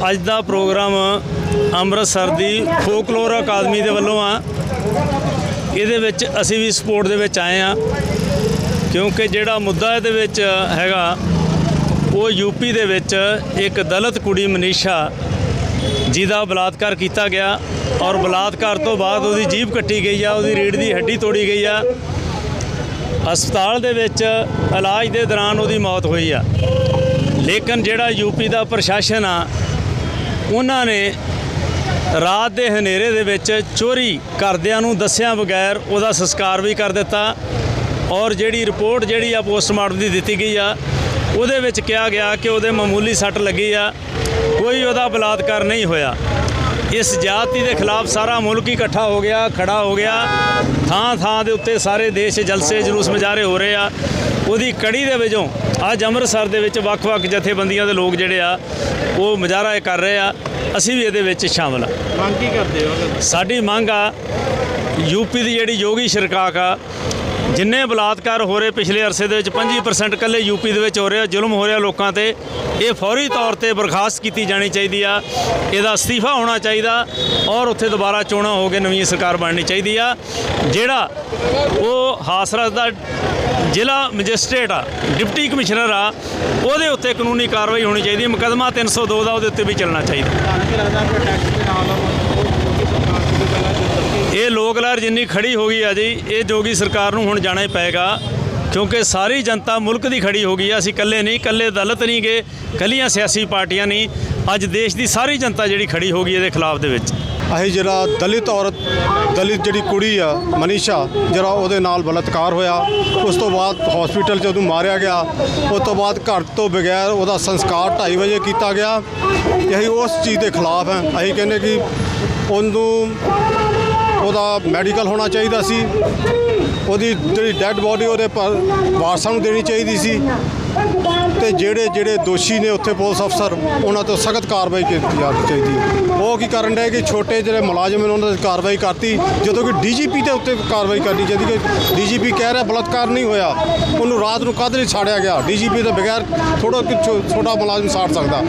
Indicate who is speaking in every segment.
Speaker 1: ਅੱਜ ਦਾ ਪ੍ਰੋਗਰਾਮ ਅੰਮ੍ਰਿਤਸਰ ਦੀ ਫੋਕਲੋਰ ਅਕਾਦਮੀ ਦੇ ਵੱਲੋਂ ਆ। ਇਹਦੇ ਵਿੱਚ ਅਸੀਂ ਵੀ ਸਪੋਰਟ ਦੇ ਵਿੱਚ ਆਏ ਆ ਕਿਉਂਕਿ ਜਿਹੜਾ ਮੁੱਦਾ ਇਹਦੇ ਵਿੱਚ ਹੈਗਾ, ਉਹ ਯੂਪੀ ਦੇ ਵਿੱਚ ਇੱਕ ਦਲਿਤ ਕੁੜੀ ਮਨੀਸ਼ਾ ਜਿਹਦਾ ਬਲਾਤਕਾਰ ਕੀਤਾ ਗਿਆ ਔਰ ਬਲਾਤਕਾਰ ਤੋਂ ਬਾਅਦ ਉਹਦੀ ਜੀਭ ਕੱਟੀ ਗਈ ਆ, ਉਹਦੀ ਰੀੜ੍ਹ ਦੀ ਹੱਡੀ ਤੋੜੀ ਗਈ ਆ। ਹਸਪਤਾਲ ਦੇ ਵਿੱਚ ਇਲਾਜ ਦੇ ਦੌਰਾਨ ਉਹਦੀ ਮੌਤ ਹੋਈ ਆ। ਲੇਕਿਨ ਜਿਹੜਾ ਯੂਪੀ ਦਾ ਪ੍ਰਸ਼ਾਸਨ ਆ ਉਹਨਾਂ ਨੇ ਰਾਤ ਦੇ ਹਨੇਰੇ ਦੇ ਵਿੱਚ ਚੋਰੀ ਕਰਦਿਆਂ ਨੂੰ ਦੱਸਿਆਂ ਬਗੈਰ ਉਹਦਾ ਸੰਸਕਾਰ ਵੀ ਕਰ ਦਿੱਤਾ ਔਰ ਜਿਹੜੀ ਰਿਪੋਰਟ ਜਿਹੜੀ ਆ ਪੋਸਟਮਾਰਟਮ ਦੀ ਦਿੱਤੀ ਗਈ ਆ, ਉਹਦੇ ਵਿੱਚ ਕਿਹਾ ਗਿਆ ਕਿ ਉਹਦੇ ਮਾਮੂਲੀ ਸੱਟ ਲੱਗੀ ਆ, ਕੋਈ ਉਹਦਾ ਬਲਾਤਕਾਰ ਨਹੀਂ ਹੋਇਆ। ਇਸ ਜਾਤੀ ਦੇ ਖਿਲਾਫ ਸਾਰਾ ਮੁਲਕ ਇਕੱਠਾ ਹੋ ਗਿਆ ਖੜਾ ਹੋ ਗਿਆ। ਥਾਂ ਥਾਂ ਦੇ ਉੱਤੇ ਸਾਰੇ ਦੇਸ਼ ਜਲਸੇ ਜਲੂਸ ਮੁਜ਼ਾਹਰੇ ਹੋ ਰਹੇ ਆ। ਉਹਦੀ ਕੜੀ ਦੇ ਵਜੋਂ ਅੱਜ ਅੰਮ੍ਰਿਤਸਰ ਦੇ ਵਿੱਚ ਵੱਖ-ਵੱਖ ਜਥੇਬੰਦੀਆਂ ਦੇ ਲੋਕ ਜਿਹੜੇ ਆ ਉਹ ਮੁਜ਼ਾਹਰਾ ਇਹ ਕਰ ਰਹੇ ਆ। ਅਸੀਂ ਵੀ ਇਹਦੇ ਵਿੱਚ ਸ਼ਾਮਲ ਆ।
Speaker 2: ਮੰਗ ਕੀ ਕਰਦੇ ਹੋ?
Speaker 1: ਸਾਡੀ ਮੰਗ ਆ ਯੂਪੀ ਦੀ ਜਿਹੜੀ ਯੋਗੀ ਸਰਕਾਰ ਆ ਜਿੰਨੇ ਬਲਾਤਕਾਰ ਹੋ ਰਹੇ ਪਿਛਲੇ ਅਰਸੇ ਦੇ ਵਿੱਚ 25% ਕੱਲੇ ਯੂਪੀ ਦੇ ਵਿੱਚ ਹੋ ਰਿਹਾ ਜ਼ੁਲਮ ਹੋ ਰਿਹਾ ਲੋਕਾਂ ਤੇ, ਇਹ ਫੌਰੀ ਤੌਰ ਤੇ ਬਰਖਾਸਤ ਕੀਤੀ ਜਾਣੀ ਚਾਹੀਦੀ ਆ। ਇਹਦਾ ਅਸਤੀਫਾ ਹੋਣਾ ਚਾਹੀਦਾ ਔਰ ਉੱਥੇ ਦੁਬਾਰਾ ਚੋਣਾਂ ਹੋ ਕੇ ਨਵੀਂ ਸਰਕਾਰ ਬਣਨੀ ਚਾਹੀਦੀ ਆ। ਜਿਹੜਾ ਉਹ ਹਾਸਰਸ ਦਾ ਜ਼ਿਲ੍ਹਾ ਮੈਜਿਸਟ੍ਰੇਟ ਆ, ਡਿਪਟੀ ਕਮਿਸ਼ਨਰ ਆ, ਉਹਦੇ ਉੱਤੇ ਕਾਨੂੰਨੀ ਕਾਰਵਾਈ ਹੋਣੀ ਚਾਹੀਦੀ। ਹੈ ਮੁਕੱਦਮਾ 302 ਦਾ, ਉਹਦੇ ਉੱਤੇ ਵੀ ਚੱਲਣਾ ਚਾਹੀਦਾ
Speaker 2: ਤੁਹਾਨੂੰ ਕੀ ਲੱਗਦਾ ਕਿ ਟੈਕਸ ਦੇ ਨਾਲ ਉਹ ਸਰਕਾਰ ਦੀ ਪਹਿਲਾਂ ਚੱਲ
Speaker 1: ਜਿੰਨੀ ਖੜੀ ਹੋ ਗਈ ਆ ਜੀ, ਇਹ ਜੋਗੀ ਸਰਕਾਰ ਨੂੰ ਹੁਣ ਜਾਣਾ ਹੀ ਪਏਗਾ, ਕਿਉਂਕਿ ਸਾਰੀ ਜਨਤਾ ਮੁਲਕ ਦੀ ਖੜੀ ਹੋ ਗਈ ਆ, ਅਸੀਂ ਇਕੱਲੇ ਨਹੀਂ, ਇਕੱਲੇ ਦਲਿਤ ਨਹੀਂ ਗਏ ਕੱਲੀਆਂ ਸਿਆਸੀ ਪਾਰਟੀਆਂ ਨਹੀਂ, ਅੱਜ ਦੇਸ਼ ਦੀ ਸਾਰੀ ਜਨਤਾ ਜਿਹੜੀ ਖੜੀ ਹੋ ਗਈ ਇਹਦੇ ਖਿਲਾਫ ਦੇ ਵਿੱਚ।
Speaker 3: ਅਸੀਂ ਜਿਹੜਾ ਦਲਿਤ ਔਰਤ, ਦਲਿਤ ਜਿਹੜੀ ਕੁੜੀ ਆ, ਮਨੀਸ਼ਾ, ਜਿਹੜਾ ਉਹਦੇ ਨਾਲ ਬਲਾਤਕਾਰ ਹੋਇਆ, ਉਸ ਤੋਂ ਬਾਅਦ ਹਸਪੀਟਲ 'ਚ ਉਹਨੂੰ ਮਾਰਿਆ ਗਿਆ, ਉਸ ਤੋਂ ਬਾਅਦ ਘਰ ਤੋਂ ਬਗੈਰ ਉਹਦਾ ਸੰਸਕਾਰ 2:30 ਵਜੇ ਕੀਤਾ ਗਿਆ ਤੇ ਅਸੀਂ ਉਸ ਚੀਜ਼ ਦੇ ਖਿਲਾਫ ਹਾਂ। ਅਸੀਂ ਕਹਿੰਦੇ ਕਿ ਉਹਨੂੰ ਉਹਦਾ ਮੈਡੀਕਲ ਹੋਣਾ ਚਾਹੀਦਾ ਸੀ। ਉਹਦੀ ਜਿਹੜੀ ਡੈੱਡ ਬੋਡੀ ਉਹਦੇ ਪਰ ਵਾਰਸਾਂ ਨੂੰ ਦੇਣੀ ਚਾਹੀਦੀ ਸੀ। ਤੇ ਜਿਹੜੇ ਜਿਹੜੇ ਦੋਸ਼ੀ ਨੇ ਉੱਥੇ ਪੁਲਿਸ ਅਫਸਰ ਉਹਨਾਂ ਤੋਂ ਸਖਤ ਕਾਰਵਾਈ ਕੀਤੀ ਜਾਣੀ ਚਾਹੀਦੀ। ਉਹ ਕੀ ਕਰਨ ਡਏ ਕਿ ਛੋਟੇ ਜਿਹੜੇ ਮੁਲਾਜ਼ਮ ਨੇ ਉਹਨਾਂ ਤੇ ਕਾਰਵਾਈ ਕਰਤੀ। ਜਦੋਂ ਕਿ ਡੀਜੀਪੀ ਦੇ ਉੱਤੇ ਕਾਰਵਾਈ ਕਰਨੀ ਚਾਹੀਦੀ ਕਿ ਡੀਜੀਪੀ ਕਹਿ ਰਿਹਾ ਬਲਾਤਕਾਰ ਨਹੀਂ ਹੋਇਆ। ਉਹਨੂੰ ਰਾਤ ਨੂੰ ਕਦ ਲਈ ਛਾੜਿਆ ਗਿਆ? ਡੀਜੀਪੀ ਦੇ ਬਗੈਰ ਥੋੜਾ ਛੋਟਾ ਮੁਲਾਜ਼ਮ ਸਾੜ ਸਕਦਾ।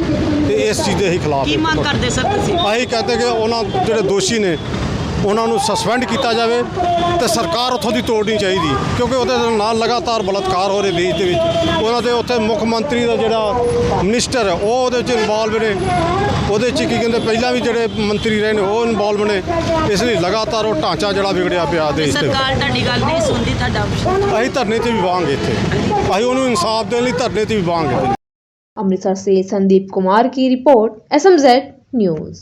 Speaker 3: ਤੇ ਇਸ ਚੀਜ਼ ਦੇ ਹੀ ਖਿਲਾਫ
Speaker 4: ਕੀ ਮੰਗ ਕਰਦੇ ਸਰ ਤੁਸੀਂ?
Speaker 3: ਅਸੀਂ ਕਹਿੰਦੇ ਕਿ ਉਹਨਾਂ ਜਿਹੜੇ ਦੋਸ਼ੀ ਨੇ ਉਹਨਾਂ ਨੂੰ ਸਸਪੈਂਡ ਕੀਤਾ ਜਾਵੇ ਤੇ ਸਰਕਾਰ ਉੱਥੋਂ ਦੀ ਤੋੜਨੀ ਚਾਹੀਦੀ ਕਿਉਂਕਿ ਉਹਦੇ ਨਾਲ ਲਗਾਤਾਰ ਬਲਾਤਕਾਰ ਹੋ ਰਹੇ ਦੇਸ਼ ਦੇ ਵਿੱਚ ਉਹਨਾਂ ਦੇ ਉੱਥੇ ਮੁੱਖ ਮੰਤਰੀ ਦਾ ਜਿਹੜਾ ਮਿਨਿਸਟਰ ਹੈ ਉਹ ਉਹਦੇ 'ਚ ਇਨਵੋਲਵ ਨੇ ਉਹਦੇ 'ਚ ਕੀ ਕਹਿੰਦੇ ਪਹਿਲਾਂ ਵੀ ਜਿਹੜੇ ਮੰਤਰੀ ਰਹੇ ਨੇ ਉਹ ਇਨਵੋਲਵ ਨੇ ਇਸ ਲਈ ਲਗਾਤਾਰ ਉਹ ਢਾਂਚਾ ਜਿਹੜਾ ਵਿਗੜਿਆ ਪਿਆ ਦੇਸ਼ ਦੇ ਵਿੱਚ
Speaker 4: ਸਰਕਾਰ ਤੁਹਾਡੀ ਗੱਲ ਨਹੀਂ ਸੁਣਦੀ ਤੁਹਾਡਾ
Speaker 3: ਅਸੀਂ ਧਰਨੇ ਤੇ ਵੀ ਵਾਂਗੇ ਇੱਥੇ ਅਸੀਂ ਉਹਨੂੰ ਇਨਸਾਫ ਦੇਣ ਲਈ ਧਰਨੇ ਤੇ ਵੀ ਵਾਂਗੇ
Speaker 5: अमृतसर से संदीप कुमार की रिपोर्ट एसएमजेड न्यूज़